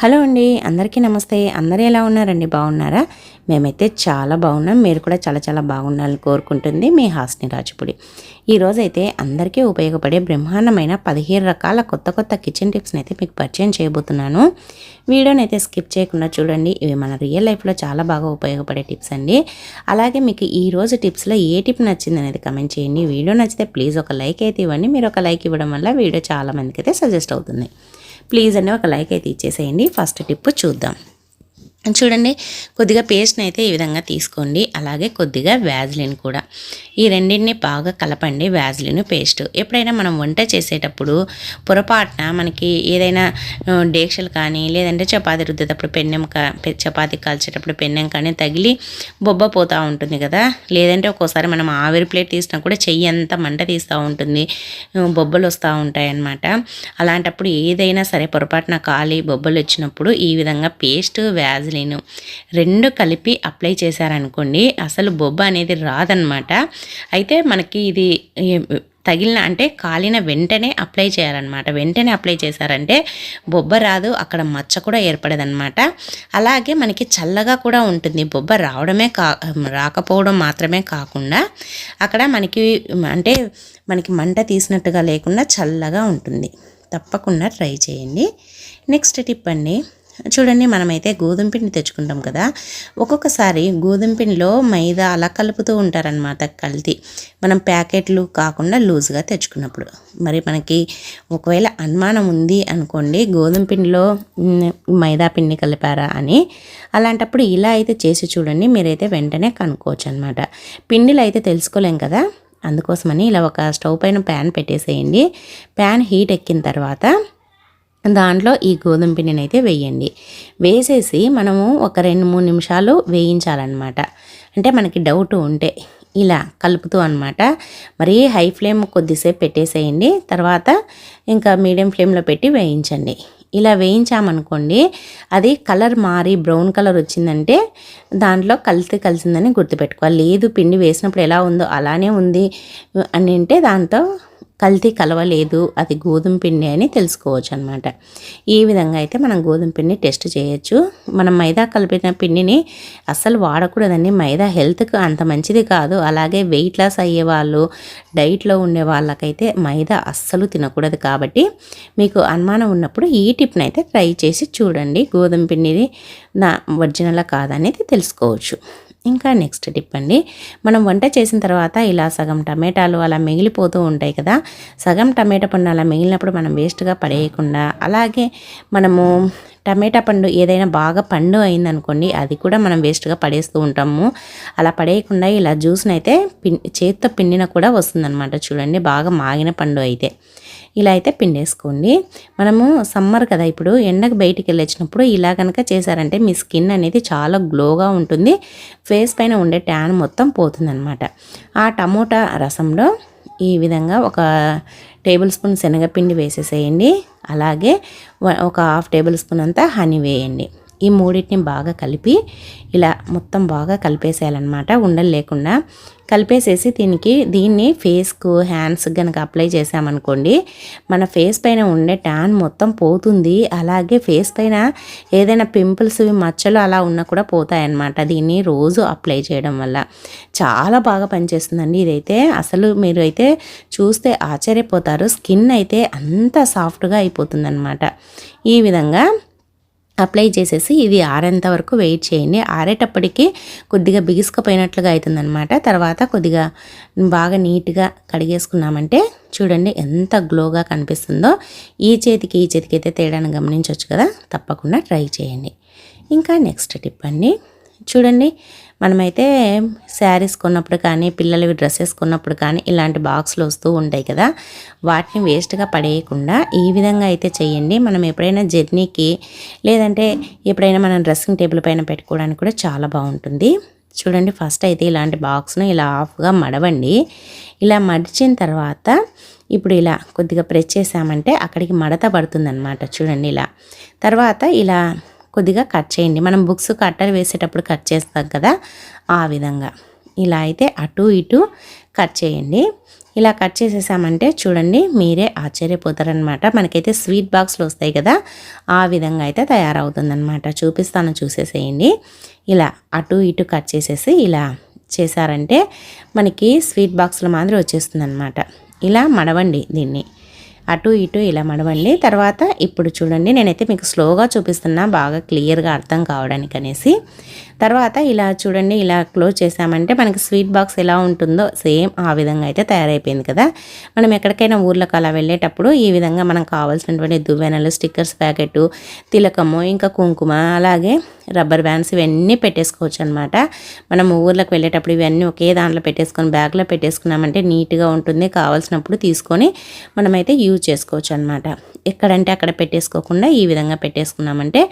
Hello అండి అందరికీ నమస్తే. అందరూ ఎలా ఉన్నారండి? బాగున్నారా? మేమైతే చాలా బాగున్నాం. మీరు కూడా చాలా చాలా బాగుండాలని కోరుకుంటుంది మీ హాస్ని రాజుపుడి. ఈరోజైతే అందరికీ ఉపయోగపడే బ్రహ్మాండమైన పదిహేను రకాల కొత్త కొత్త కిచెన్ టిప్స్ని అయితే మీకు పరిచయం చేయబోతున్నాను. వీడియోని అయితే స్కిప్ చేయకుండా చూడండి. ఇవి మన రియల్ లైఫ్లో చాలా బాగా ఉపయోగపడే టిప్స్ అండి. అలాగే మీకు ఈ రోజు టిప్స్లో ఏ టిప్ నచ్చింది అనేది కమెంట్ చేయండి. వీడియో నచ్చితే ప్లీజ్ ఒక లైక్ అయితే ఇవ్వండి. మీరు ఒక లైక్ ఇవ్వడం వల్ల వీడియో చాలామందికి అయితే సజెస్ట్ అవుతుంది. ప్లీజ్ అని ఒక లైక్ అయితే ఇచ్చేసేయండి. ఫస్ట్ టిప్ చూద్దాం. చూడండి కొద్దిగా పేస్ట్ని అయితే ఈ విధంగా తీసుకోండి. అలాగే కొద్దిగా వ్యాజ్లిన్ కూడా. ఈ రెండింటిని బాగా కలపండి వ్యాజ్లిన్ పేస్ట్ ఎప్పుడైనా మనం వంట చేసేటప్పుడు పొరపాటున మనకి ఏదైనా డేక్షలు కానీ లేదంటే చపాతి రుద్దేటప్పుడు పెన్నెం కా చపాతి కాల్చేటప్పుడు పెన్నెం కానీ తగిలి బొబ్బ పోతూ ఉంటుంది కదా. లేదంటే ఒక్కోసారి మనం ఆవిరి ప్లేట్ తీసినా కూడా చెయ్యి అంతా మంట తీస్తూ ఉంటుంది. బొబ్బలు వస్తూ ఉంటాయన్నమాట. అలాంటప్పుడు ఏదైనా సరే పొరపాటున కాలి బొబ్బలు వచ్చినప్పుడు ఈ విధంగా పేస్ట్ వ్యాజ్లిన్ రెండు కలిపి అప్లై చేశారనుకోండి అసలు బొబ్బ అనేది రాదనమాట అయితే మనకి ఇది తగిలిన అంటే కాలిన వెంటనే అప్లై చేయాలన్నమాట. వెంటనే అప్లై చేశారంటే బొబ్బ రాదు అక్కడ మచ్చ కూడా ఏర్పడదన్నమాట. అలాగే మనకి చల్లగా కూడా ఉంటుంది. బొబ్బ రావడమే కా రాకపోవడం మాత్రమే కాకుండా అక్కడ మనకి అంటే మనకి మంట తీసినట్టుగా లేకుండా చల్లగా ఉంటుంది. తప్పకుండా ట్రై చేయండి. నెక్స్ట్ టిప్ అండి. చూడండి మనమైతే గోధుమ పిండి తెచ్చుకుంటాం కదా. ఒక్కొక్కసారి గోధుమ పిండిలో మైదా అలా కలుపుతూ ఉంటారనమాట కల్తీ. మనం ప్యాకెట్లు కాకుండా లూజ్గా తెచ్చుకున్నప్పుడు. మరి మనకి ఒకవేళ అనుమానం ఉంది అనుకోండి గోధుమ పిండిలో మైదా పిండి కలిపారా అని అలాంటప్పుడు ఇలా అయితే చేసి చూడండి మీరైతే వెంటనే కనుక్కోవచ్చు అనమాట పిండిలో అయితే తెలుసుకోలేం కదా. అందుకోసమని ఇలా ఒక స్టవ్ పైన ప్యాన్ పెట్టేసేయండి. ప్యాన్ హీట్ ఎక్కిన తర్వాత దాంట్లో ఈ గోధుమ పిండిని అయితే వేయండి. వేసేసి మనము ఒక రెండు మూడు నిమిషాలు వేయించాలన్నమాట. అంటే మనకి డౌట్ ఉంటే ఇలా కలుపుతూ అనమాట మరీ హై ఫ్లేమ్ కొద్దిసేపు పెట్టేసేయండి. తర్వాత ఇంకా మీడియం ఫ్లేమ్లో పెట్టి వేయించండి. ఇలా వేయించామనుకోండి అది కలర్ మారి బ్రౌన్ కలర్ వచ్చిందంటే దాంట్లో కలిసి కలిసిందని గుర్తుపెట్టుకోవాలి. లేదు పిండి వేసినప్పుడు ఎలా ఉందో అలానే ఉంది అని అంటే దాంతో కల్తీ కలవలేదు అది గోధుమ పిండి అని తెలుసుకోవచ్చు అనమాట ఈ విధంగా అయితే మనం గోధుమ పిండి టెస్ట్ చేయొచ్చు. మనం మైదా కలిపిన పిండిని అస్సలు వాడకూడదండి. మైదా హెల్త్కి అంత మంచిది కాదు. అలాగే వెయిట్ లాస్ అయ్యే వాళ్ళు డైట్లో ఉండే వాళ్ళకైతే మైదా అస్సలు తినకూడదు కాబట్టి మీకు అనుమానం ఉన్నప్పుడు ఈ టిప్ని అయితే ట్రై చేసి చూడండి. గోధుమ పిండిని నా ఒరిజినల్ కాదనేది తెలుసుకోవచ్చు. ఇంకా నెక్స్ట్ టిప్ అండి. మనం వంట చేసిన తర్వాత ఇలా సగం టమాటాలు అలా మిగిలిపోతూ ఉంటాయి కదా సగం టమాటా పండు అలా మిగిలినప్పుడు మనం వేస్ట్గా పడేయకుండా అలాగే మనము టమాటా పండు ఏదైనా బాగా పండు అయిందనుకోండి అది కూడా మనం వేస్ట్గా పడేస్తూ ఉంటాము. అలా పడేయకుండా ఇలా జ్యూస్ని అయితే పిన్ చేత్తో పిండిన కూడా వస్తుందన్నమాట. చూడండి బాగా మాగిన పండు అయితే. ఇలా అయితే పిండేసుకోండి. మనము సమ్మర్ కదా ఇప్పుడు ఎండకు బయటికి వెళ్ళొచ్చినప్పుడు ఇలా కనుక చేశారంటే మీ స్కిన్ అనేది చాలా గ్లోగా ఉంటుంది. ఫేస్ పైన ఉండే ట్యాన్ మొత్తం పోతుందన్నమాట. ఆ టమోటా రసంలో ఈ విధంగా ఒక టేబుల్ స్పూన్ శనగపిండి వేసేసేయండి. అలాగే ఒక హాఫ్ టేబుల్ స్పూన్ అంతా హనీ వేయండి. ఈ మూడింటిని బాగా కలిపి ఇలా మొత్తం బాగా కలిపేసేయాలన్నమాట. ఉండలు లేకుండా కలిపేసేసి దీనికి దీన్ని ఫేస్కు హ్యాండ్స్ కనుక అప్లై చేసామనుకోండి మన ఫేస్ పైన ఉండే ట్యాన్ మొత్తం పోతుంది. అలాగే ఫేస్ పైన ఏదైనా పింపుల్స్ మచ్చలు అలా ఉన్నా కూడా పోతాయన్నమాట. దీన్ని రోజు అప్లై చేయడం వల్ల. చాలా బాగా పనిచేస్తుందండి ఇదైతే. అసలు మీరు అయితే చూస్తే ఆశ్చర్యపోతారు. స్కిన్ అయితే అంత సాఫ్ట్గా అయిపోతుందన్నమాట. ఈ విధంగా అప్లై చేసేసి ఇది ఆరేంత వరకు వెయిట్ చేయండి. ఆరేటప్పటికి కొద్దిగా బిగుసుకుపోయినట్లుగా అవుతుందన్నమాట తర్వాత కొద్దిగా బాగా నీట్గా కడిగేసుకున్నామంటే చూడండి ఎంత గ్లోగా కనిపిస్తుందో. ఈ చేతికి ఈ చేతికి అయితే తేడాను గమనించవచ్చు కదా. తప్పకుండా ట్రై చేయండి. ఇంకా నెక్స్ట్ టిప్ అండి. చూడండి మనమైతే శారీస్ కొన్నప్పుడు కానీ పిల్లలవి డ్రెస్సెస్ కొన్నప్పుడు కానీ ఇలాంటి బాక్స్లు వస్తూ ఉంటాయి కదా. వాటిని వేస్ట్గా పడేయకుండా ఈ విధంగా అయితే చేయండి. మనం ఎప్పుడైనా జర్నీకి లేదంటే ఎప్పుడైనా మనం డ్రెస్సింగ్ టేబుల్ పైన పెట్టుకోవడానికి కూడా చాలా బాగుంటుంది. చూడండి ఫస్ట్ అయితే ఇలాంటి బాక్స్ను ఇలా ఆఫ్గా మడవండి. ఇలా మడిచిన తర్వాత ఇప్పుడు ఇలా కొద్దిగా ప్రెస్ చేసామంటే అక్కడికి మడత పడుతుందన్నమాట. చూడండి ఇలా తర్వాత ఇలా కొద్దిగా కట్ చేయండి. మనం బుక్స్ కట్టర్ వేసేటప్పుడు కట్ చేస్తాం కదా ఆ విధంగా. ఇలా అయితే అటు ఇటు కట్ చేయండి. ఇలా కట్ చేసేసామంటే చూడండి మీరే ఆశ్చర్యపోతారనమాట మనకైతే స్వీట్ బాక్స్లు వస్తాయి కదా ఆ విధంగా అయితే తయారవుతుందనమాట చూపిస్తాను చూసేసేయండి. ఇలా అటు ఇటు కట్ చేసేసి ఇలా చేశారంటే మనకి స్వీట్ బాక్స్ల మాదిరి వచ్చేస్తుంది అనమాట ఇలా మడవండి దీన్ని. అటు ఇటు ఇలా మడవండి. తర్వాత ఇప్పుడు చూడండి నేనైతే మీకు స్లోగా చూపిస్తున్నా బాగా క్లియర్గా అర్థం కావడానికి అనేసి తర్వాత ఇలా చూడండి ఇలా క్లోజ్ చేసామంటే మనకి స్వీట్ బాక్స్ ఎలా ఉంటుందో సేమ్ ఆ విధంగా అయితే తయారైపోయింది కదా. మనం ఎక్కడికైనా ఊర్లకు అలా వెళ్ళేటప్పుడు ఈ విధంగా మనకు కావాల్సినటువంటి దువ్వెనలు స్టిక్కర్స్ ప్యాకెట్ తిలకము ఇంకా కుంకుమ అలాగే రబ్బర్ బ్యాండ్స్ ఇవన్నీ పెట్టేసుకోవచ్చు అనమాట మనం ఊర్లకు వెళ్ళేటప్పుడు ఇవన్నీ ఒకే దాంట్లో పెట్టేసుకొని బ్యాగ్లో పెట్టేసుకున్నామంటే నీట్గా ఉంటుంది. కావాల్సినప్పుడు తీసుకొని మనమైతే యూజ్ చేసుకోవచ్చు అనమాట ఎక్కడంటే అక్కడ పెట్టేసుకోకుండా ఈ విధంగా పెట్టేసుకున్నామంటే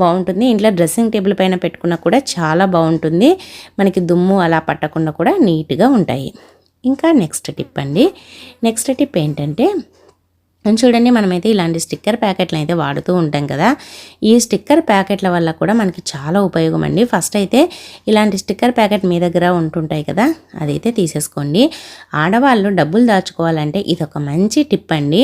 బాగుంటుంది. ఇంట్లో డ్రెస్సింగ్ టేబుల్ పైన పెట్టుకున్నా కూడా చాలా బాగుంటుంది. మనకి దుమ్ము అలా పట్టకుండా కూడా నీట్గా ఉంటాయి. ఇంకా నెక్స్ట్ టిప్ అండి. నెక్స్ట్ టిప్ ఏంటంటే చూడండి మనమైతే ఇలాంటి స్టిక్కర్ ప్యాకెట్లు అయితే వాడుతూ ఉంటాం కదా. ఈ స్టిక్కర్ ప్యాకెట్ల వల్ల కూడా మనకి చాలా ఉపయోగం అండి. ఫస్ట్ అయితే ఇలాంటి స్టిక్కర్ ప్యాకెట్ మీ దగ్గర ఉంటుంటాయి కదా అదైతే తీసేసుకోండి. ఆడవాళ్ళు డబ్బులు దాచుకోవాలంటే ఇది ఒక మంచి టిప్ అండి.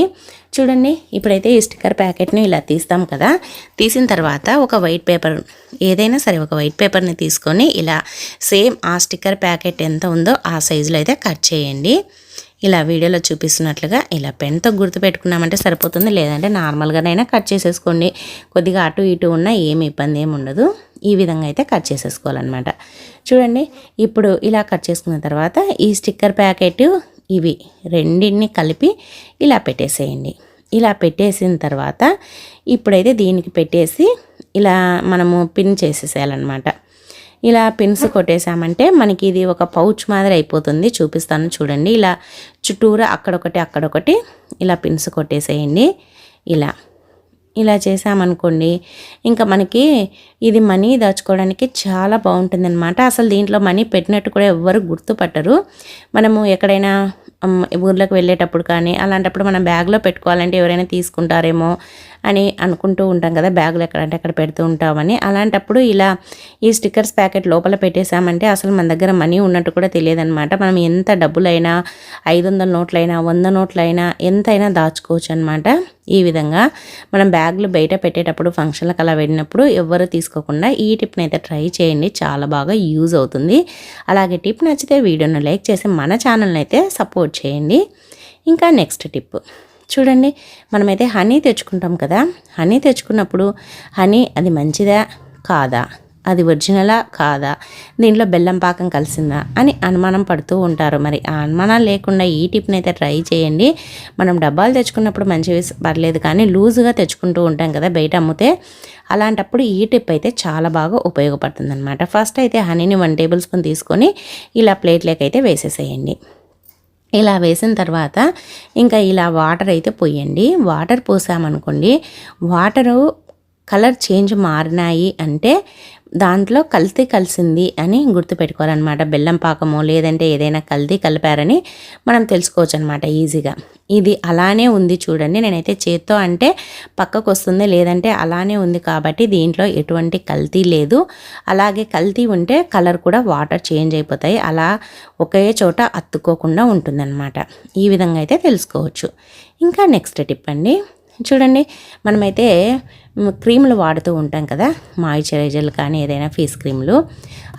చూడండి ఇప్పుడైతే ఈ స్టిక్కర్ ప్యాకెట్ని ఇలా తీస్తాం కదా. తీసిన తర్వాత ఒక వైట్ పేపర్ ఏదైనా సరే ఒక వైట్ పేపర్ని తీసుకొని ఇలా సేమ్ ఆ స్టిక్కర్ ప్యాకెట్ ఎంత ఉందో ఆ సైజులో అయితే కట్ చేయండి. ఇలా వీడియోలో చూపిస్తున్నట్లుగా ఇలా పెన్తో గుర్తు పెట్టుకున్నామంటే సరిపోతుంది. లేదంటే నార్మల్గానైనా కట్ చేసేసుకోండి. కొద్దిగా అటు ఇటు ఉన్న ఏమి ఇబ్బంది ఏమి ఉండదు. ఈ విధంగా అయితే కట్ చేసేసుకోవాలన్నమాట. చూడండి ఇప్పుడు ఇలా కట్ చేసుకున్న తర్వాత ఈ స్టిక్కర్ ప్యాకెట్ ఇవి రెండింటిని కలిపి ఇలా పెట్టేసేయండి. ఇలా పెట్టేసిన తర్వాత ఇప్పుడైతే దీనికి పెట్టేసి ఇలా మనము పిన్ చేసేసేయాలన్నమాట. ఇలా పిన్స్ కొట్టేసామంటే మనకి ఇది ఒక పౌచ్ మాదిరి అయిపోతుంది. చూపిస్తాను చూడండి. ఇలా చుట్టూరా అక్కడొకటి అక్కడొకటి ఇలా పిన్స్ కొట్టేసేయండి. ఇలా ఇలా చేసామనుకోండి ఇంకా మనకి ఇది మనీ దాచుకోవడానికి చాలా బాగుంటుంది అనమాట అసలు దీంట్లో మనీ పెట్టినట్టు కూడా ఎవ్వరు గుర్తుపట్టరు. మనము ఎక్కడైనా ఊర్లోకి వెళ్ళేటప్పుడు కానీ అలాంటప్పుడు మనం బ్యాగ్లో పెట్టుకోవాలంటే ఎవరైనా తీసుకుంటారేమో అని అనుకుంటూ ఉంటాం కదా బ్యాగులు ఎక్కడంటే అక్కడ పెడుతూ ఉంటామని. అలాంటప్పుడు ఇలా ఈ స్టిక్కర్స్ ప్యాకెట్ లోపల పెట్టేశామంటే అసలు మన దగ్గర మనీ ఉన్నట్టు కూడా తెలియదనమాట మనం ఎంత డబ్బులైనా ఐదు వందల నోట్లైనా వంద నోట్లైనా ఎంతైనా దాచుకోవచ్చు అనమాట ఈ విధంగా మనం బ్యాగులు బయట పెట్టేటప్పుడు ఫంక్షన్లకు అలా వెళ్ళినప్పుడు ఎవ్వరు తీసుకోకుండా ఈ టిప్ని అయితే ట్రై చేయండి. చాలా బాగా యూజ్ అవుతుంది. అలాగే టిప్ నచ్చితే వీడియోను లైక్ చేసి మన ఛానల్ని అయితే సపోర్ట్ చేయండి. ఇంకా నెక్స్ట్ టిప్. చూడండి మనమైతే హనీ తెచ్చుకుంటాం కదా. హనీ తెచ్చుకున్నప్పుడు హనీ అది మంచిదా? కాదా? అది ఒరిజినలా? కాదా? దీంట్లో బెల్లం పాకం కలిసిందా? అని అనుమానం పడుతూ ఉంటారు. మరి ఆ అనుమానాలు లేకుండా ఈ టిప్ని అయితే ట్రై చేయండి. మనం డబ్బాలు తెచ్చుకున్నప్పుడు మంచివి పర్లేదు కానీ లూజుగా తెచ్చుకుంటూ ఉంటాం కదా బయట అమ్మితే. అలాంటప్పుడు ఈ టిప్ అయితే చాలా బాగా ఉపయోగపడుతుంది అనమాట ఫస్ట్ అయితే హనీని వన్ టేబుల్ స్పూన్ తీసుకొని ఇలా ప్లేట్లోకి అయితే వేసేసేయండి. ఇలా వేసిన తర్వాత ఇంకా ఇలా వాటర్ అయితే పోయండి. వాటర్ పోసామనుకోండి వాటరు కలర్ చేంజ్ మారినాయి అంటే దాంట్లో కల్తీ కలిసింది అని గుర్తుపెట్టుకోవాలన్నమాట. బెల్లం పాకము లేదంటే ఏదైనా కల్తీ కలిపారని మనం తెలుసుకోవచ్చు అనమాట ఈజీగా. ఇది అలానే ఉంది చూడండి. నేనైతే చేత్తో అంటే పక్కకు వస్తుంది లేదంటే అలానే ఉంది కాబట్టి దీంట్లో ఎటువంటి కల్తీ లేదు. అలాగే కల్తీ ఉంటే కలర్ కూడా వాటర్ చేంజ్ అయిపోతాయి. అలా ఒకే చోట అత్తుకోకుండా ఉంటుందన్నమాట. ఈ విధంగా అయితే తెలుసుకోవచ్చు. ఇంకా నెక్స్ట్ టిప్ అండి. చూడండి మనమైతే క్రీములు వాడుతూ ఉంటాం కదా మాయిశ్చరైజర్లు కానీ ఏదైనా ఫేస్ క్రీములు.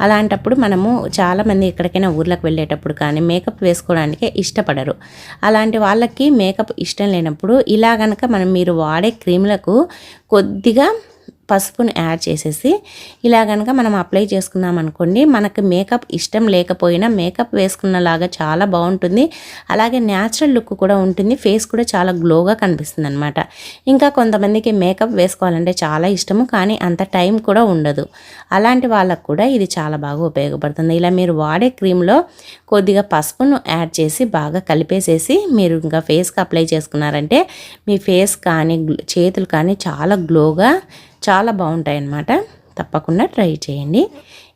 అలాంటప్పుడు మనము చాలామంది ఎక్కడికైనా ఊర్లకు వెళ్ళేటప్పుడు కానీ మేకప్ వేసుకోవడానికి ఇష్టపడరు. అలాంటి వాళ్ళకి మేకప్ ఇష్టం లేనప్పుడు ఇలా కనుక మనం మీరు వాడే క్రీములకు కొద్దిగా పసుపును యాడ్ చేసేసి ఇలా కనుక మనం అప్లై చేసుకున్నాం అనుకోండి మనకు మేకప్ ఇష్టం లేకపోయినా మేకప్ వేసుకున్నలాగా చాలా బాగుంటుంది. అలాగే న్యాచురల్ లుక్ కూడా ఉంటుంది ఫేస్ కూడా చాలా గ్లోగా కనిపిస్తుంది అనమాట ఇంకా కొంతమందికి మేకప్ వేసుకోవాలంటే చాలా ఇష్టము కానీ అంత టైం కూడా ఉండదు. అలాంటి వాళ్ళకు కూడా ఇది చాలా బాగా ఉపయోగపడుతుంది. ఇలా మీరు వాడే క్రీమ్లో కొద్దిగా పసుపును యాడ్ చేసి బాగా కలిపేసేసి మీరు ఇంకా ఫేస్కి అప్లై చేసుకున్నారంటే మీ ఫేస్ కానీ చేతులు కానీ చాలా గ్లోగా చాలా బాగుంటాయి అన్నమాట తప్పకుండా ట్రై చేయండి.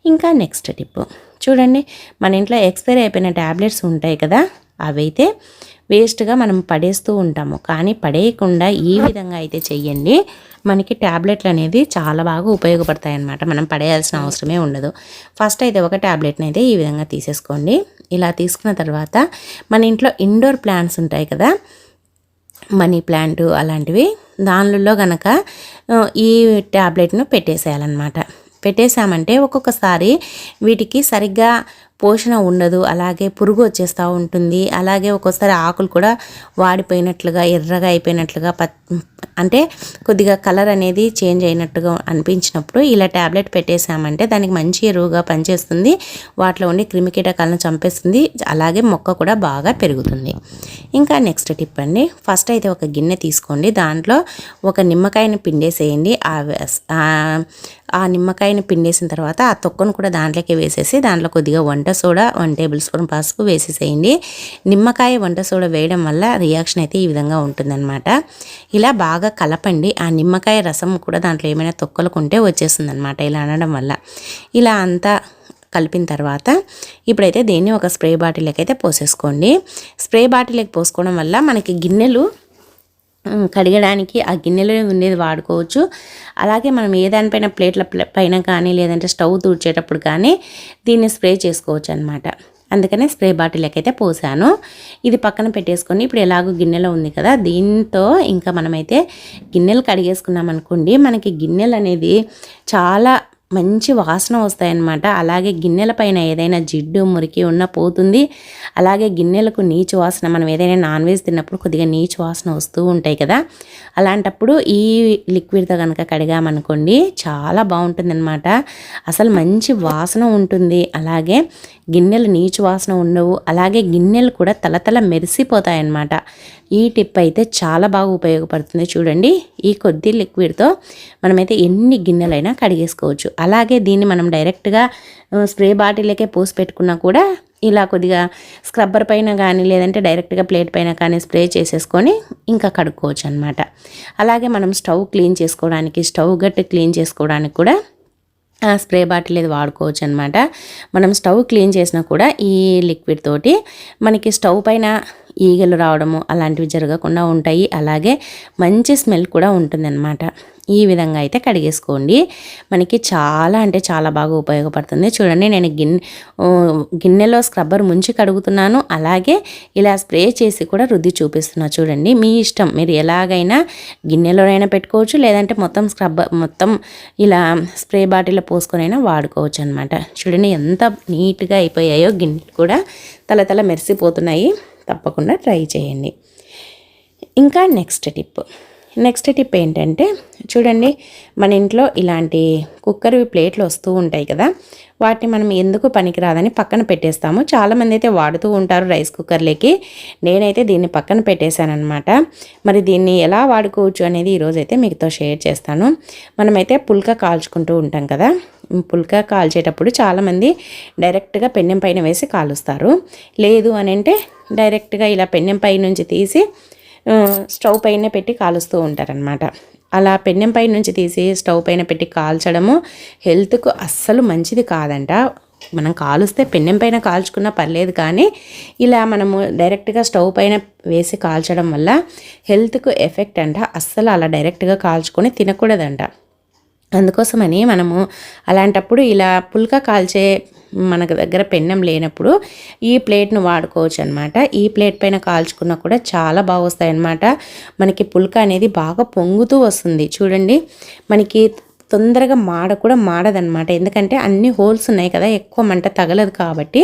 ఇంకా నెక్స్ట్ టిప్. చూడండి మన ఇంట్లో ఎక్స్పైర్ అయిపోయిన ట్యాబ్లెట్స్ ఉంటాయి కదా అవైతే వేస్ట్గా మనం పడేస్తూ ఉంటాము. కానీ పడేయకుండా ఈ విధంగా అయితే చెయ్యండి. మనకి ట్యాబ్లెట్లు అనేది చాలా బాగా ఉపయోగపడతాయి అన్నమాట మనం పడేయాల్సిన అవసరమే ఉండదు. ఫస్ట్ అయితే ఒక ట్యాబ్లెట్ని అయితే ఈ విధంగా తీసేసుకోండి. ఇలా తీసుకున్న తర్వాత మన ఇంట్లో ఇండోర్ ప్లాంట్స్ ఉంటాయి కదా మనీ ప్లాంట్ అలాంటివి దానిలో గనక ఈ ట్యాబ్లెట్ను పెట్టేసేయాలన్నమాట. పెట్టేసామంటే ఒక్కొక్కసారి వీటికి సరిగ్గా పోషణ ఉండదు అలాగే పురుగు వచ్చేస్తూ ఉంటుంది. అలాగే ఒక్కోసారి ఆకులు కూడా వాడిపోయినట్లుగా ఎర్రగా అయిపోయినట్లుగా ప అంటే కొద్దిగా కలర్ అనేది చేంజ్ అయినట్టుగా అనిపించినప్పుడు ఇలా ట్యాబ్లెట్ పెట్టేసామంటే దానికి మంచి ఎరువుగా పనిచేస్తుంది. వాటిలో ఉండి క్రిమికీటకాలను చంపేస్తుంది. అలాగే మొక్క కూడా బాగా పెరుగుతుంది. ఇంకా నెక్స్ట్ టిప్ అండి. ఫస్ట్ అయితే ఒక గిన్నె తీసుకోండి. దాంట్లో ఒక నిమ్మకాయని పిండేసేయండి. ఆ నిమ్మకాయని పిండేసిన తర్వాత ఆ తొక్కను కూడా దాంట్లోకి వేసేసి దాంట్లో కొద్దిగా వంట సోడా వన్ టేబుల్ స్పూన్ పసుపు వేసేసేయండి. నిమ్మకాయ వంట సోడా వేయడం వల్ల రియాక్షన్ అయితే ఈ విధంగా ఉంటుందన్నమాట. ఇలా బాగా కలపండి. ఆ నిమ్మకాయ రసం కూడా దాంట్లో ఏమైనా తొక్కలకు ఉంటే వచ్చేస్తుందన్నమాట ఇలా అనడం వల్ల. ఇలా అంతా కలిపిన తర్వాత ఇప్పుడైతే దీన్ని ఒక స్ప్రే బాటిల్లోకి అయితే పోసేసుకోండి. స్ప్రే బాటిల్లోకి పోసుకోవడం వల్ల మనకి గిన్నెలు కడిగడానికి ఆ గిన్నెలో ఉండేది వాడుకోవచ్చు. అలాగే మనం ఏ దానిపైన ప్లేట్ల పైన కానీ లేదంటే స్టవ్ తుడిచేటప్పుడు కానీ దీన్ని స్ప్రే చేసుకోవచ్చు అనమాట అందుకనే స్ప్రే బాటిల్కి అయితే పోసాను. ఇది పక్కన పెట్టేసుకొని ఇప్పుడు ఎలాగో గిన్నెలో ఉంది కదా దీంతో ఇంకా మనమైతే గిన్నెలు కడిగేసుకున్నాం అనుకోండి మనకి గిన్నెలు అనేది చాలా మంచి వాసన వస్తాయన్నమాట. అలాగే గిన్నెల పైన ఏదైనా జిడ్డు మురికి ఉన్న పోతుంది. అలాగే గిన్నెలకు నీచు వాసన మనం ఏదైనా నాన్ వెజ్ తిన్నప్పుడు కొద్దిగా నీచు వాసన వస్తూ ఉంటాయి కదా. అలాంటప్పుడు ఈ లిక్విడ్తో కనుక కడిగామనుకోండి చాలా బాగుంటుందన్నమాట. అసలు మంచి వాసన ఉంటుంది. అలాగే గిన్నెలు నీచు వాసన ఉండవు. అలాగే గిన్నెలు కూడా తలతల మెరిసిపోతాయన్నమాట. ఈ టిప్ అయితే చాలా బాగా ఉపయోగపడుతుంది చూడండి. ఈ కొద్ది లిక్విడ్తో మనమైతే ఎన్ని గిన్నెలైనా కడిగేసుకోవచ్చు. అలాగే దీన్ని మనం డైరెక్ట్గా స్ప్రే బాటిల్కే పోసి పెట్టుకున్నా కూడా ఇలా కొద్దిగా స్క్రబ్బర్ పైన కానీ లేదంటే డైరెక్ట్గా ప్లేట్ పైన కానీ స్ప్రే చేసేసుకొని ఇంకా కడుక్కోవచ్చు అనమాట అలాగే మనం స్టవ్ క్లీన్ చేసుకోవడానికి స్టవ్ గట్టి క్లీన్ చేసుకోవడానికి కూడా స్ప్రే బాటిల్ ఇది వాడుకోవచ్చు అనమాట మనం స్టవ్ క్లీన్ చేసినా కూడా ఈ లిక్విడ్ తోటి మనకి స్టవ్ పైన ఈగలు రావడము అలాంటివి జరగకుండా ఉంటాయి. అలాగే మంచి స్మెల్ కూడా ఉంటుందన్నమాట. ఈ విధంగా అయితే కడిగేసుకోండి. మనకి చాలా అంటే చాలా బాగా ఉపయోగపడుతుంది. చూడండి నేను గిన్నె గిన్నెలో స్క్రబ్బర్ ముంచి కడుగుతున్నాను. అలాగే ఇలా స్ప్రే చేసి కూడా రుద్ది చూపిస్తున్నా. చూడండి మీ ఇష్టం. మీరు ఎలాగైనా గిన్నెలోనైనా పెట్టుకోవచ్చు. లేదంటే మొత్తం స్క్రబ్బర్ మొత్తం ఇలా స్ప్రే బాటిల్లో పోసుకొనైనా వాడుకోవచ్చు అనమాట చూడండి ఎంత నీట్గా అయిపోయాయో గిన్నెలు కూడా తల తల మెరిసిపోతున్నాయి. తప్పకుండా ట్రై చేయండి. ఇంకా నెక్స్ట్ టిప్. నెక్స్ట్ టిప్ ఏంటంటే చూడండి మన ఇంట్లో ఇలాంటి కుక్కర్వి ప్లేట్లు వస్తూ ఉంటాయి కదా వాటిని మనం ఎందుకు పనికిరాదని పక్కన పెట్టేస్తాము. చాలామంది అయితే వాడుతూ ఉంటారు రైస్ కుక్కర్లకి. నేనైతే దీన్ని పక్కన పెట్టేశానమాట మరి దీన్ని ఎలా వాడుకోవచ్చు అనేది ఈరోజు అయితే మీతో షేర్ చేస్తాను. మనమైతే పుల్క కాల్చుకుంటూ ఉంటాం కదా. పుల్క కాల్చేటప్పుడు చాలామంది డైరెక్ట్గా పెన్నెం పైన వేసి కాలుస్తారు. లేదు అని అంటే డైరెక్ట్గా ఇలా పెన్నెం పై నుంచి తీసి స్టవ్ పైన పెట్టి కాలుస్తూ ఉంటారనమాట అలా పెన్నెం పై నుంచి తీసి స్టవ్ పైన పెట్టి కాల్చడము. హెల్త్కు అస్సలు మంచిది కాదంట. మనం కాలుస్తే పెన్నెం పైన కాల్చుకున్నా పర్లేదు కానీ ఇలా మనము డైరెక్ట్గా స్టవ్ పైన వేసి కాల్చడం వల్ల హెల్త్కు ఎఫెక్ట్ అంట. అస్సలు అలా డైరెక్ట్గా కాల్చుకొని తినకూడదంట. అందుకోసమని మనము అలాంటప్పుడు ఇలా పుల్క కాల్చే మనకు దగ్గర పెన్నం లేనప్పుడు ఈ ప్లేట్ను వాడుకోవచ్చు అనమాట ఈ ప్లేట్ పైన కాల్చుకున్నా కూడా చాలా బాగా వస్తాయి అన్నమాట మనకి పుల్క అనేది బాగా పొంగుతూ వస్తుంది. చూడండి మనకి తొందరగా మాడ కూడా మాడదనమాట. ఎందుకంటే అన్ని హోల్స్ ఉన్నాయి కదా ఎక్కువ మంట తగలదు కాబట్టి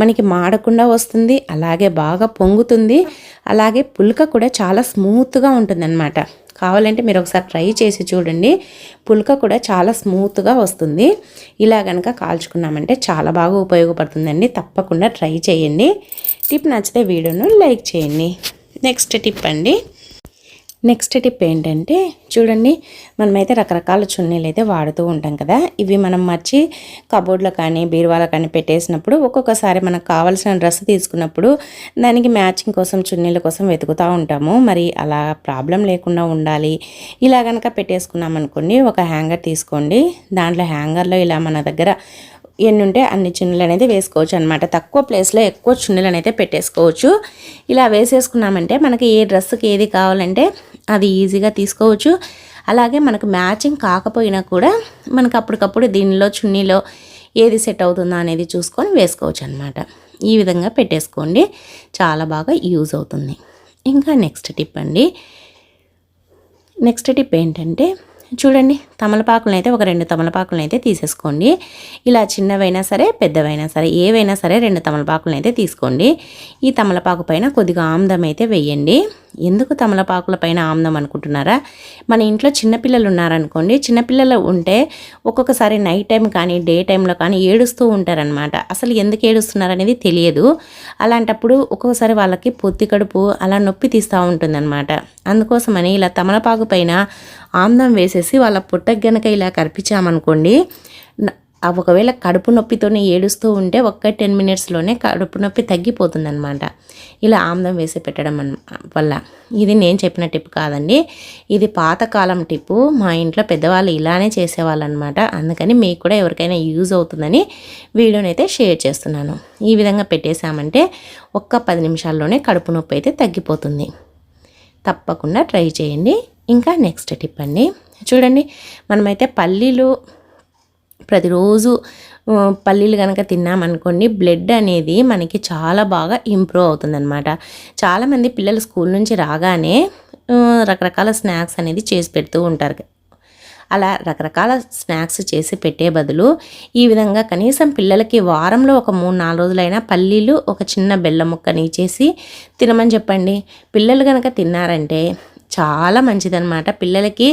మనకి మాడకుండా వస్తుంది అలాగే బాగా పొంగుతుంది. అలాగే పుల్క కూడా చాలా స్మూత్గా ఉంటుందన్నమాట కావాలంటే మీరు ఒకసారి ట్రై చేసి చూడండి. పుల్క కూడా చాలా స్మూత్గా వస్తుంది. ఇలా కనుక కాల్చుకున్నామంటే చాలా బాగా ఉపయోగపడుతుందండి. తప్పకుండా ట్రై చేయండి. టిప్ నచ్చితే వీడియోను లైక్ చేయండి. నెక్స్ట్ టిప్ అండి. నెక్స్ట్ టిప్ ఏంటంటే చూడండి మనమైతే రకరకాల చున్నీలు అయితే వాడుతూ ఉంటాం కదా. ఇవి మనం మర్చి కబోర్డ్లో కానీ బీరువాలో కానీ పెట్టేసినప్పుడు ఒక్కొక్కసారి మనకు కావాల్సిన డ్రెస్ తీసుకున్నప్పుడు దానికి మ్యాచింగ్ కోసం చున్నీల కోసం వెతుకుతూ ఉంటాము. మరి అలా ప్రాబ్లం లేకుండా ఉండాలి. ఇలా కనుక పెట్టేసుకున్నాం అనుకోండి ఒక హ్యాంగర్ తీసుకోండి. దాంట్లో హ్యాంగర్లో ఇలా మన దగ్గర ఎన్ని ఉంటే అన్ని చున్నీలు అనేది వేసుకోవచ్చు అనమాట తక్కువ ప్లేస్లో ఎక్కువ చున్నీలు అనేది పెట్టేసుకోవచ్చు. ఇలా వేసేసుకున్నామంటే మనకి ఏ డ్రెస్కి ఏది కావాలంటే అది ఈజీగా తీసుకోవచ్చు. అలాగే మనకు మ్యాచింగ్ కాకపోయినా కూడా మనకు అప్పటికప్పుడు దీనిలో చున్నీలో ఏది సెట్ అవుతుందో అనేది చూసుకొని వేసుకోవచ్చు అనమాట ఈ విధంగా పెట్టేసుకోండి. చాలా బాగా యూజ్ అవుతుంది. ఇంకా నెక్స్ట్ టిప్ అండి. నెక్స్ట్ టిప్ ఏంటంటే చూడండి తమలపాకులను అయితే ఒక రెండు తమలపాకులను అయితే తీసేసుకోండి. ఇలా చిన్నవైనా సరే పెద్దవైనా సరే ఏవైనా సరే రెండు తమలపాకులను అయితే తీసుకోండి. ఈ తమలపాకు పైన కొద్దిగా ఆమ్దం అయితే వేయండి. ఎందుకు తమలపాకుల పైన ఆమ్దం అనుకుంటున్నారా? మన ఇంట్లో చిన్నపిల్లలు ఉన్నారనుకోండి చిన్నపిల్లలు ఉంటే ఒక్కొక్కసారి నైట్ టైం కానీ డే టైంలో కానీ ఏడుస్తూ ఉంటారనమాట అసలు ఎందుకు ఏడుస్తున్నారు అనేది తెలియదు. అలాంటప్పుడు ఒక్కొక్కసారి వాళ్ళకి పొత్తి కడుపు అలా నొప్పి తీస్తూ ఉంటుందన్నమాట. అందుకోసమని ఇలా తమలపాకు పైన ఆమ్దం వేసేసి వాళ్ళ పుట్టకు గనక ఇలా కరిపించామనుకోండి ఒకవేళ కడుపు నొప్పితోనే ఏడుస్తూ ఉంటే ఒక్క టెన్ మినిట్స్లోనే కడుపు నొప్పి తగ్గిపోతుందనమాట ఇలా ఆమ్దం వేసి పెట్టడం వల్ల. ఇది నేను చెప్పిన టిప్ కాదండి. ఇది పాతకాలం టిప్పు. మా ఇంట్లో పెద్దవాళ్ళు ఇలానే చేసేవాళ్ళు అనమాట అందుకని మీకు కూడా ఎవరికైనా యూజ్ అవుతుందని వీడియోని అయితే షేర్ చేస్తున్నాను. ఈ విధంగా పెట్టేశామంటే ఒక్క పది నిమిషాల్లోనే కడుపు నొప్పి అయితే తగ్గిపోతుంది. తప్పకుండా ట్రై చేయండి. ఇంకా నెక్స్ట్ టిప్ అండి. చూడండి మనమైతే పల్లీలు ప్రతిరోజు పల్లీలు కనుక తిన్నామనుకోండి బ్లడ్ అనేది మనకి చాలా బాగా ఇంప్రూవ్ అవుతుందన్నమాట. చాలామంది పిల్లలు స్కూల్ నుంచి రాగానే రకరకాల స్నాక్స్ అనేది చేసి పెడుతూ ఉంటారు. అలా రకరకాల స్నాక్స్ చేసి పెట్టే బదులు ఈ విధంగా కనీసం పిల్లలకి వారంలో ఒక మూడు నాలుగు రోజులైనా పల్లీలు ఒక చిన్న బెల్లం ముక్కని చేసి తినమని చెప్పండి. పిల్లలు కనుక తిన్నారంటే చాలా మంచిదనమాట పిల్లలకి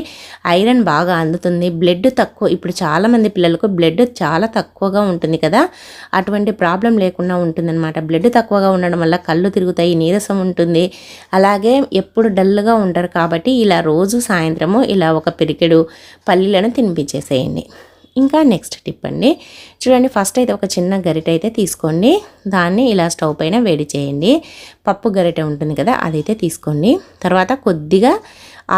ఐరన్ బాగా అందుతుంది. బ్లడ్ తక్కువ ఇప్పుడు చాలామంది పిల్లలకు బ్లడ్ చాలా తక్కువగా ఉంటుంది కదా. అటువంటి ప్రాబ్లం లేకుండా ఉంటుందన్నమాట. బ్లడ్ తక్కువగా ఉండడం వల్ల కళ్ళు తిరుగుతాయి నీరసం ఉంటుంది. అలాగే ఎప్పుడు డల్గా ఉంటారు కాబట్టి ఇలా రోజు సాయంత్రము ఇలా ఒక పెరికెడు పల్లీలను తినిపించేసేయండి. ఇంకా నెక్స్ట్ టిప్ అండి. చూడండి ఫస్ట్ అయితే ఒక చిన్న గరిటె అయితే తీసుకోండి. దాన్ని ఇలా స్టవ్ పైన వేడి చేయండి. పప్పు గరిటె ఉంటుంది కదా అదైతే తీసుకోండి. తర్వాత కొద్దిగా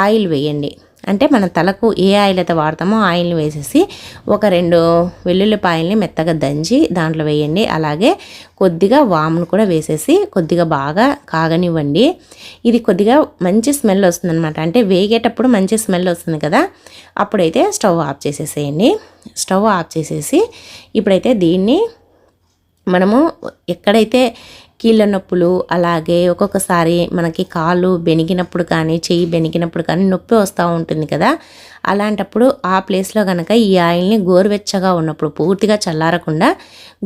ఆయిల్ వేయండి. అంటే మన తలకు ఏ ఆయిల్ అయితే వాడతామో ఆయిల్ని వేసేసి ఒక రెండు వెల్లుల్లిపాయల్ని మెత్తగా దంచి దాంట్లో వేయండి. అలాగే కొద్దిగా వామును కూడా వేసేసి కొద్దిగా బాగా కాగనివ్వండి. ఇది కొద్దిగా మంచి స్మెల్ వస్తుందన్నమాట. అంటే వేగేటప్పుడు మంచి స్మెల్ వస్తుంది కదా. అప్పుడైతే స్టవ్ ఆఫ్ చేసేసేయండి. స్టవ్ ఆఫ్ చేసేసి ఇప్పుడైతే దీన్ని మనము ఎక్కడైతే కీళ్ళ నొప్పులు అలాగే ఒక్కొక్కసారి మనకి కాళ్ళు బెనిగినప్పుడు కానీ చెయ్యి బెనిగినప్పుడు కానీ నొప్పి వస్తూ ఉంటుంది కదా. అలాంటప్పుడు ఆ ప్లేస్లో కనుక ఈ ఆయిల్ని గోరువెచ్చగా ఉన్నప్పుడు పూర్తిగా చల్లారకుండా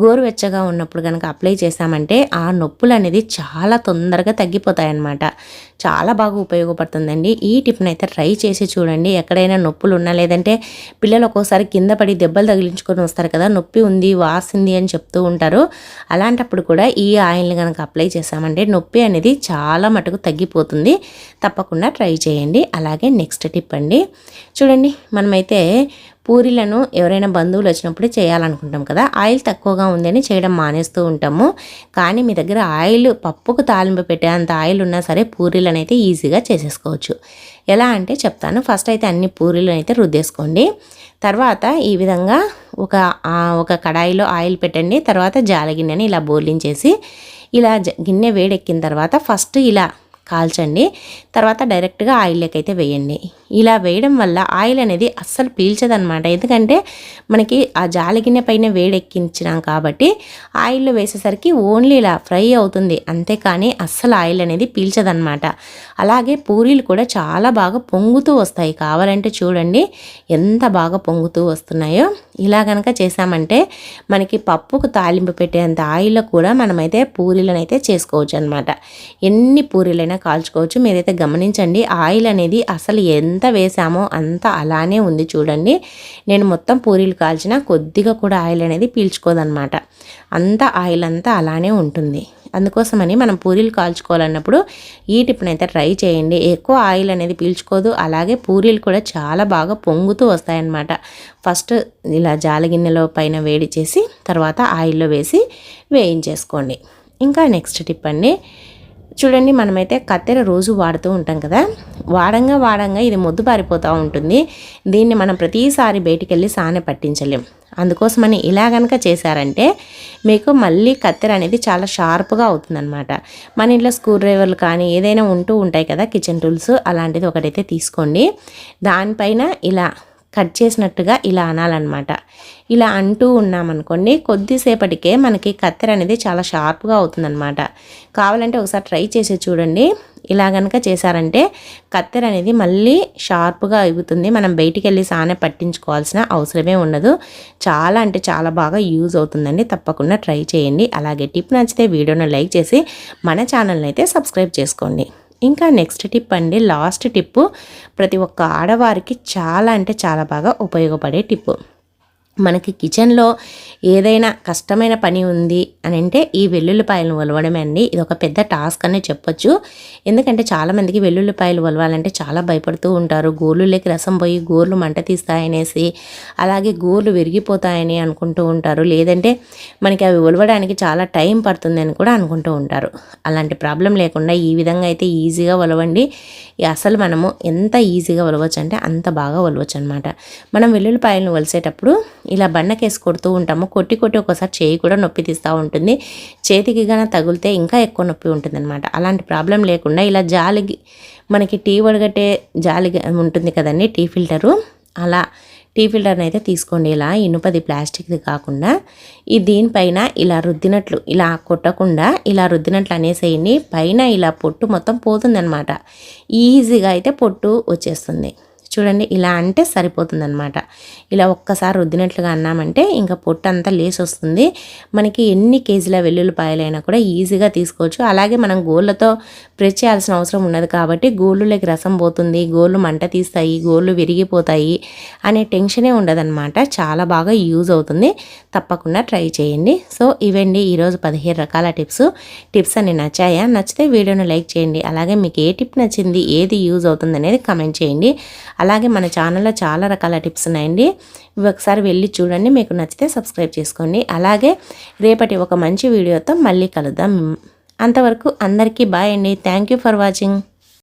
గోరువెచ్చగా ఉన్నప్పుడు కనుక అప్లై చేసామంటే ఆ నొప్పులు అనేది చాలా తొందరగా తగ్గిపోతాయన్నమాట. చాలా బాగా ఉపయోగపడుతుందండి. ఈ టిప్ని అయితే ట్రై చేసి చూడండి. ఎక్కడైనా నొప్పులు ఉన్నా లేదంటే పిల్లలు ఒక్కోసారి కింద పడి దెబ్బలు తగిలించుకొని వస్తారు కదా నొప్పి ఉంది వాసింది అని చెప్తూ ఉంటారు. అలాంటప్పుడు కూడా ఈ ఆయిల్ని కనుక అప్లై చేసామంటే నొప్పి అనేది చాలా మటుకు తగ్గిపోతుంది. తప్పకుండా ట్రై చేయండి. అలాగే నెక్స్ట్ టిప్ అండి. చూడండి మనమైతే పూరీలను ఎవరైనా బంధువులు వచ్చినప్పుడు చేయాలనుకుంటాం కదా. ఆయిల్ తక్కువగా ఉందని చేయడం మానేస్తూ ఉంటాము. కానీ మీ దగ్గర ఆయిల్ పప్పుకు తాలింపు పెట్టే అంత ఆయిల్ ఉన్నా సరే పూరీలను అయితే ఈజీగా చేసేసుకోవచ్చు. ఎలా అంటే చెప్తాను. ఫస్ట్ అయితే అన్ని పూరీలను అయితే రుద్దేసుకోండి. తర్వాత ఈ విధంగా ఒక ఒక కడాయిలో ఆయిల్ పెట్టండి. తర్వాత జాలగిన్నెని ఇలా బోర్లించేసి ఇలా గిన్నె వేడెక్కిన తర్వాత ఫస్ట్ ఇలా కాల్చండి. తర్వాత డైరెక్ట్గా ఆయిల్లోకి అయితే వేయండి. ఇలా వేయడం వల్ల ఆయిల్ అనేది అస్సలు పీల్చదనమాట ఎందుకంటే మనకి ఆ జాలిగిన్నె పైన వేడెక్కించినాం కాబట్టి ఆయిల్లో వేసేసరికి ఓన్లీ ఇలా ఫ్రై అవుతుంది. అంతేకాని అస్సలు ఆయిల్ అనేది పీల్చదనమాట అలాగే పూరీలు కూడా చాలా బాగా పొంగుతూ వస్తాయి. కావాలంటే చూడండి ఎంత బాగా పొంగుతూ వస్తున్నాయో. ఇలా కనుక చేసామంటే మనకి పప్పుకు తాలింపు పెట్టేంత ఆయిల్లో కూడా మనమైతే పూరీలను అయితే చేసుకోవచ్చు అనమాట ఎన్ని పూరీలైనా కాల్చుకోవచ్చు. మీరైతే గమనించండి ఆయిల్ అనేది అసలు ఎంత వేసామో అంత అలానే ఉంది చూడండి. నేను మొత్తం పూరీలు కాల్చిన కొద్దిగా కూడా ఆయిల్ అనేది పీల్చుకోదనమాట. అంత ఆయిల్ అంతా అలానే ఉంటుంది. అందుకోసమని మనం పూరీలు కాల్చుకోవాలన్నప్పుడు ఈ టిప్ని అయితే ట్రై చేయండి. ఎక్కువ ఆయిల్ అనేది పీల్చుకోదు. అలాగే పూరీలు కూడా చాలా బాగా పొంగుతూ వస్తాయన్నమాట. ఫస్ట్ ఇలా జాలగిన్నెలో పైన వేడి చేసి తర్వాత ఆయిల్లో వేసి వేయించేసుకోండి. ఇంకా నెక్స్ట్ టిప్ అండి చూడండి మనమైతే కత్తెర రోజు వాడుతూ ఉంటాం కదా. వాడంగా వాడంగా ఇది మొద్దు పారిపోతూ ఉంటుంది. దీన్ని మనం ప్రతిసారి బయటికి వెళ్ళి సానె పట్టించలేం. అందుకోసమని ఇలా కనుక చేశారంటే మీకు మళ్ళీ కత్తెర అనేది చాలా షార్ప్గా అవుతుందన్నమాట. మన ఇంట్లో స్క్రూ డ్రైవర్లు కానీ ఏదైనా ఉంటూ ఉంటాయి కదా కిచెన్ టూల్స్ అలాంటిది ఒకటైతే తీసుకోండి. దానిపైన ఇలా కట్ చేసినట్టుగా ఇలా అనాలన్నమాట. ఇలా అంటూ ఉన్నామనుకోండి కొద్దిసేపటికే మనకి కత్తెర అనేది చాలా షార్ప్గా అవుతుందన్నమాట. కావాలంటే ఒకసారి ట్రై చేసి చూడండి. ఇలా కనుక చేశారంటే కత్తెర అనేది మళ్ళీ షార్ప్గా అవుతుంది మనం బయటికి వెళ్ళి సానే పట్టించుకోవాల్సిన అవసరమే ఉండదు. చాలా అంటే చాలా బాగా యూజ్ అవుతుందండి. తప్పకుండా ట్రై చేయండి. అలాగే టిప్ నచ్చితే వీడియోను లైక్ చేసి మన ఛానల్ని అయితే సబ్స్క్రైబ్ చేసుకోండి. ఇంకా నెక్స్ట్ టిప్ అండి లాస్ట్ టిప్పు ప్రతి ఒక్క ఆడవారికి చాలా అంటే చాలా బాగా ఉపయోగపడే టిప్పు మనకి కిచెన్లో ఏదైనా కష్టమైన పని ఉంది అని అంటే ఈ వెల్లుల్లిపాయలను ఒలవడమే అండి. ఇది ఒక పెద్ద టాస్క్ అనే చెప్పొచ్చు. ఎందుకంటే చాలామందికి వెల్లుల్లిపాయలు ఒలవాలంటే చాలా భయపడుతూ ఉంటారు. గోర్లులోకి రసం పోయి గోర్లు మంట తీస్తాయనేసి అలాగే గోర్లు విరిగిపోతాయని అనుకుంటూ ఉంటారు. లేదంటే మనకి అవి ఒలవడానికి చాలా టైం పడుతుందని కూడా అనుకుంటూ ఉంటారు. అలాంటి ప్రాబ్లం లేకుండా ఈ విధంగా అయితే ఈజీగా ఒలవండి అసలు మనము ఎంత ఈజీగా ఒలవచ్చు అంటే అంత బాగా ఒలవచ్చు అనమాట మనం వెల్లుల్లిపాయలను ఒలిసేటప్పుడు ఇలా బండకేసి కొడుతూ ఉంటాము. కొట్టి కొట్టి ఒకసారి చేయి కూడా నొప్పి తీస్తూ ఉంటుంది. చేతికి గాన తగిలితే ఇంకా ఎక్కువ నొప్పి ఉంటుంది అనమాట అలాంటి ప్రాబ్లం లేకుండా ఇలా జాలి మనకి టీ వడగట్టే జాలి ఉంటుంది కదండి టీ ఫిల్టరు. అలా టీ ఫిల్టర్ని అయితే తీసుకోండి. ఇలా ఇనుపది ప్లాస్టిక్ది కాకుండా ఈ దీనిపైన ఇలా రుద్దినట్లు ఇలా కొట్టకుండా ఇలా రుద్దినట్లు అనేసేయండి. పైన ఇలా పొట్టు మొత్తం పోతుందన్నమాట. ఈజీగా అయితే పొట్టు వచ్చేస్తుంది. చూడండి ఇలా అంటే సరిపోతుందనమాట ఇలా ఒక్కసారి రుద్దినట్లుగా అన్నామంటే ఇంకా పొట్టు అంతా లేసి వస్తుంది మనకి ఎన్ని కేజీల వెల్లుల్లిపాయలైనా కూడా ఈజీగా తీసుకోవచ్చు. అలాగే మనం గోళ్ళతో ప్రెస్ చేయాల్సిన అవసరం ఉన్నది కాబట్టి గోళ్ళులోకి రసం పోతుంది గోళ్ళు మంట తీస్తాయి గోళ్ళు విరిగిపోతాయి అనే టెన్షనే ఉండదన్నమాట. చాలా బాగా యూజ్ అవుతుంది. తప్పకుండా ట్రై చేయండి. సో ఇవండి ఈరోజు పదిహేను రకాల టిప్స్. టిప్స్ అన్ని నచ్చాయా? నచ్చితే వీడియోని లైక్ చేయండి. అలాగే మీకు ఏ టిప్ నచ్చింది ఏది యూజ్ అవుతుంది అనేది కమెంట్ చేయండి. అలాగే మన ఛానల్లో చాలా రకాల టిప్స్ ఉన్నాయండి. ఇవి ఒకసారి వెళ్ళి చూడండి. మీకు నచ్చితే సబ్స్క్రైబ్ చేసుకోండి. అలాగే రేపటి ఒక మంచి వీడియోతో మళ్ళీ కలుద్దాం. అంతవరకు అందరికీ బాయ్ అండి. Thank you for watching.